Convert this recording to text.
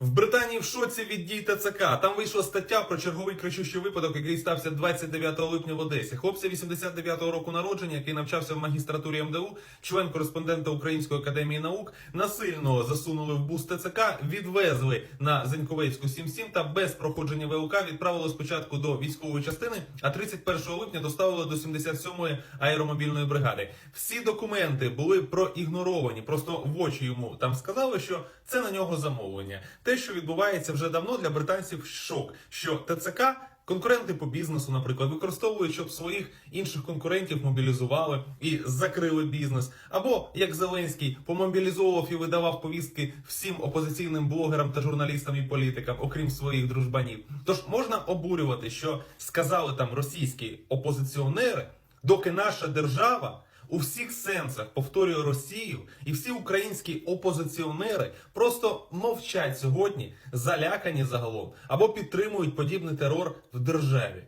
В Британії в шоці від дій ТЦК. Там вийшла стаття про черговий кричущий випадок, який стався 29 липня в Одесі. Хлопця 89-го року народження, який навчався в магістратурі МДУ, член кореспондента Української академії наук, насильно засунули в бус ТЦК, відвезли на Зеньковецьку 77 та без проходження ВЛК відправили спочатку до військової частини, а 31 липня доставили до 77-ї аеромобільної бригади. Всі документи були проігноровані. Просто в очі йому там сказали, що це на нього замовлення. Те, що відбувається вже давно для британців, шок, що ТЦК. Конкуренти по бізнесу, наприклад, використовують, щоб своїх інших конкурентів мобілізували і закрили бізнес. Або як Зеленський помобілізовував і видавав повістки всім опозиційним блогерам та журналістам і політикам, окрім своїх дружбанів. Тож можна обурювати, що сказали там російські опозиціонери, доки наша держава у всіх сенсах повторює Росію, і всі українські опозиціонери просто мовчать сьогодні, залякані загалом, або підтримують подібний терор в державі.